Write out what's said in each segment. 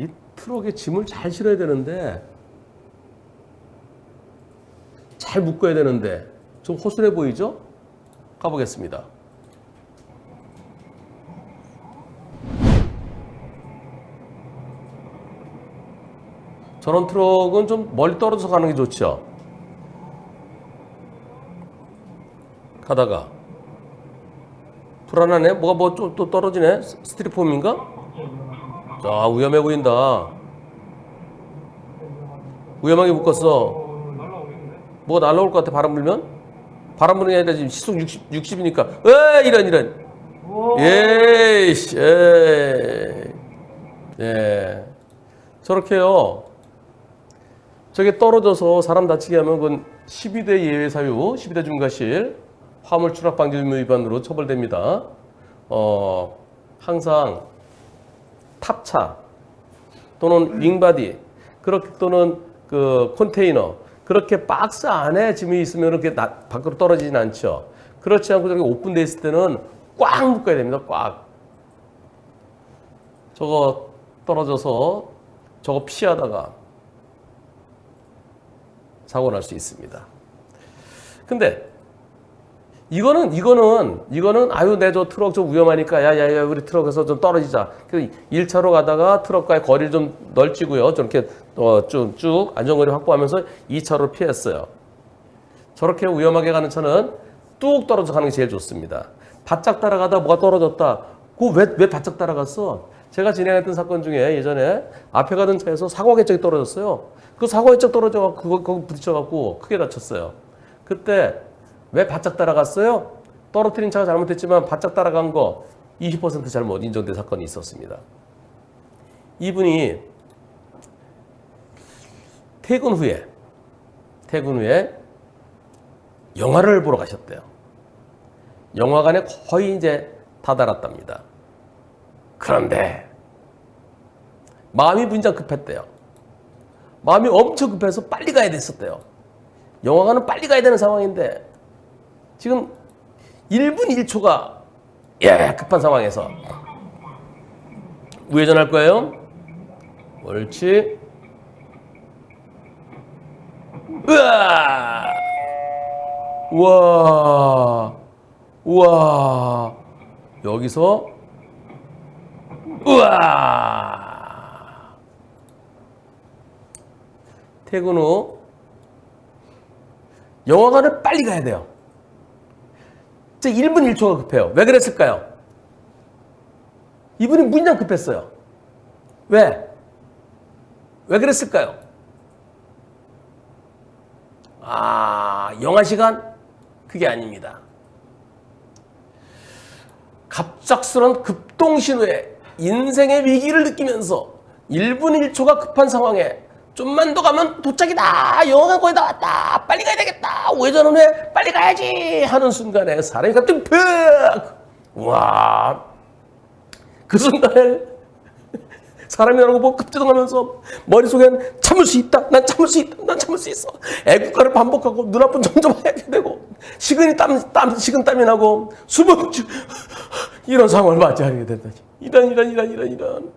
이 트럭에 짐을 잘 실어야 되는데 잘 묶어야 되는데 좀 허술해 보이죠? 가보겠습니다. 저런 트럭은 좀 멀리 떨어져서 가는 게 좋죠. 가다가 불안하네. 뭐가 뭐또 떨어지네. 스- 스티로폼인가? 자 위험해 보인다. 위험하게 묶었어. 뭐가 날라올 것 같아 바람 불면? 바람 부는 게 아니라 지금 시속 60, 60이니까 에 이런 이런 예이씨 에이 예 저렇게요 저게 떨어져서 사람 다치게 하면 그건 12대 예외 사유 12대 중과실 화물 추락 방지 의무 위반으로 처벌됩니다 어 항상 탑차 또는 윙바디 그렇게 또는 그 컨테이너 그렇게 박스 안에 짐이 있으면 이렇게 나- 밖으로 떨어지진 않죠. 그렇지 않고 저렇게 오픈돼 있을 때는 꽉 묶어야 됩니다. 꽉. 저거 떨어져서 저거 피하다가 사고 날 수 있습니다. 근데 이거는 이거는 이거는 아유 내 저 트럭 좀 위험하니까 야야야 우리 트럭에서 좀 떨어지자. 그 1차로 가다가 트럭과의 거리를 좀 넓히고요. 저렇게 어 쭉쭉 안전거리 확보하면서 2차로 피했어요. 저렇게 위험하게 가는 차는 뚝 떨어져 가는 게 제일 좋습니다. 바짝 따라가다 뭐가 떨어졌다. 그왜왜 바짝 따라갔어? 제가 진행했던 사건 중에 예전에 앞에 가던 차에서 사고 객적이 떨어졌어요. 그 사고 객적 떨어져 갖고 그거 거기 부딪혀 갖고 크게 다쳤어요. 그때 왜 바짝 따라갔어요? 떨어뜨린 차가 잘못했지만 바짝 따라간 거 20% 잘못 인정된 사건이 있었습니다. 이분이 퇴근 후에 퇴근 후에 영화를 보러 가셨대요. 영화관에 거의 이제 다다랐답니다. 그런데 마음이 분장 급했대요. 마음이 엄청 급해서 빨리 가야 됐었대요. 영화관은 빨리 가야 되는 상황인데 지금 1분 1초가 예 급한 상황에서 우회전할 거예요. 옳지. 으아! 우와! 우와! 여기서 우와! 퇴근 후 영화관을 빨리 가야 돼요. 진짜 1분 1초가 급해요. 왜 그랬을까요? 이분이 문장 급했어요. 왜? 왜 그랬을까요? 아, 영화 시간? 그게 아닙니다. 갑작스런 급동신호에 인생의 위기를 느끼면서 1분 1초가 급한 상황에 좀만 더 가면 도착이다. 영화관 거의 다 왔다. 빨리 가야 되겠다. 우회전은 해. 빨리 가야지. 하는 순간에 사람이 갑자기 푹! 와. 그 순간에 사람이라는 거 보고 급제동하면서 머릿속엔 참을 수 있다. 난 참을 수 있다. 난 참을 수 있어. 애국가를 반복하고 눈앞은 점점 하얗게 되고 식은이 땀, 땀, 식은 땀이 나고 주- 이런 상황을 맞이하게 된다니. 이런 이런 이런 이런 이런.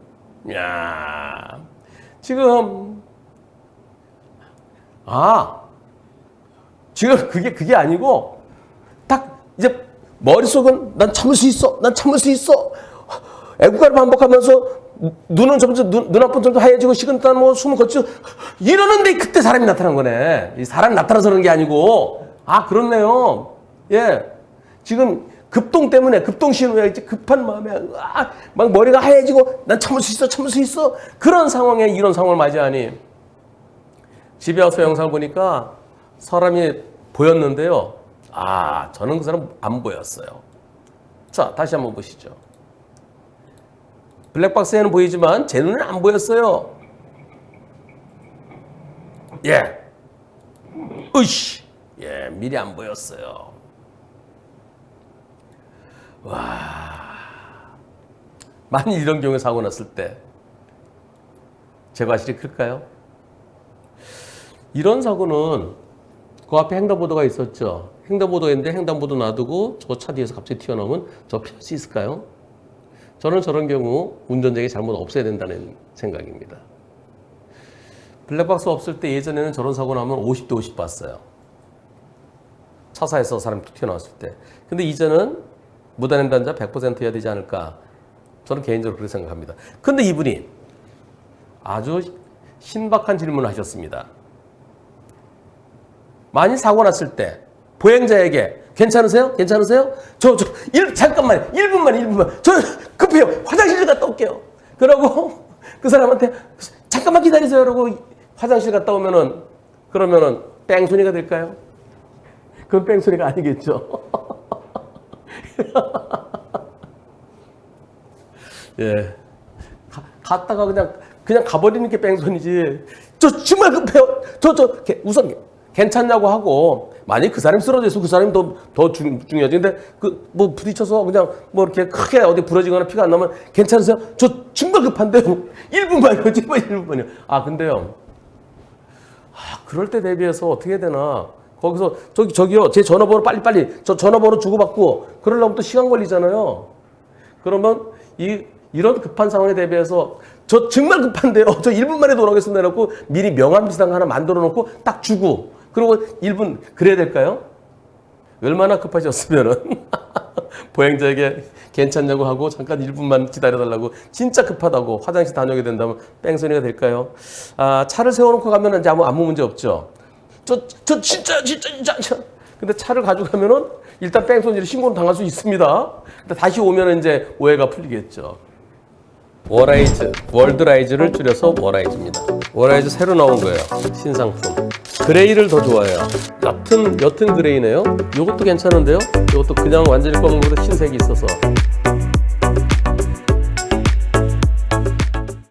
야 지금 아 지금 그게 그게 아니고 딱 이제 머릿속은 난 참을 수 있어. 난 참을 수 있어. 애국가를 반복하면서 눈은 점점 눈, 눈 앞은 점점 하얘지고 식은 땀 뭐 숨을 거치고 이러는데 그때 사람이 나타난 거네. 이 사람이 나타나서 그런 게 아니고 아 그렇네요. 예. 지금 급동 때문에 급동 신호야 이제 급한 마음에 아, 막 머리가 하얘지고 난 참을 수 있어 참을 수 있어 그런 상황에 이런 상황을 맞이하니 집에 와서 영상을 보니까 사람이 보였는데요. 아 저는 그 사람 안 보였어요. 자 다시 한번 보시죠. 블랙박스에는 보이지만 제 눈에는 안 보였어요. 예. 으이씨. 예, 미리 안 보였어요. 와. 만일 이런 경우에 사고 났을 때 제 과실이 클까요? 이런 사고는 그 앞에 횡단보도가 있었죠. 횡단보도인데 횡단보도 놔두고 저 차 뒤에서 갑자기 튀어나오면 저 피할 수 있을까요? 저는 저런 경우 운전자에게 잘못 없애야 된다는 생각입니다. 블랙박스 없을 때 예전에는 저런 사고 나면 50대 50 봤어요. 차사에서 사람이 툭 튀어나왔을 때. 근데 이제는 무단횡 단자 100%여야 되지 않을까? 저는 개인적으로 그렇게 생각합니다. 근데 이분이 아주 신박한 질문을 하셨습니다. 만일 사고 났을 때 보행자에게 괜찮으세요? 괜찮으세요? 저, 저, 일, 잠깐만, 1분만, 1분만. 저 급해요. 화장실 좀 갔다 올게요. 그러고 그 사람한테 잠깐만 기다리세요. 그러고 화장실 갔다 오면은 그러면은 뺑소니가 될까요? 그건 뺑소니가 아니겠죠. 예. 가- 갔다가 그냥 그냥 가버리는 게 뺑소니지. 저 정말 급해요. 저 저 우선 괜찮냐고 하고 만약 그 사람이 쓰러져서 그 사람이 더 더 중 요하지. 근데 그 뭐 부딪혀서 그냥 뭐 이렇게 크게 어디 부러지거나 피가 안 나면 괜찮으세요? 저 정말 급한데요. 1분만요. 정말 1분만요. 아 근데요. 아 그럴 때 대비해서 어떻게 해야 되나? 거기서 저기 저기요. 제 전화번호 빨리 빨리 저 전화번호 주고받고 그러려면 또 시간 걸리잖아요. 그러면 이 이런 급한 상황에 대비해서 저 정말 급한데요. 저 1분 만에 돌아오겠습니다. 해놓고 미리 명함 비상 하나 만들어 놓고 딱 주고 그리고 1분 그래야 될까요? 얼마나 급하셨으면은 보행자에게 괜찮냐고 하고 잠깐 1분만 기다려달라고 진짜 급하다고 화장실 다녀오게 된다면 뺑소니가 될까요? 아 차를 세워놓고 가면은 이제 아무 아무 문제 없죠. 저 저 진짜 진짜 진짜 진짜. 근데 차를 가져가면은 일단 뺑소니를 신고를 당할 수 있습니다. 근데 다시 오면은 이제 오해가 풀리겠죠. 워라이즈, 월드라이즈를 줄여서 워라이즈입니다. 워라이즈 새로 나온 거예요. 신상품. 그레이를 더 좋아해요. 옅은 옅은 그레이네요. 이것도 괜찮은데요. 이것도 그냥 완전히 검은보다 흰색이 있어서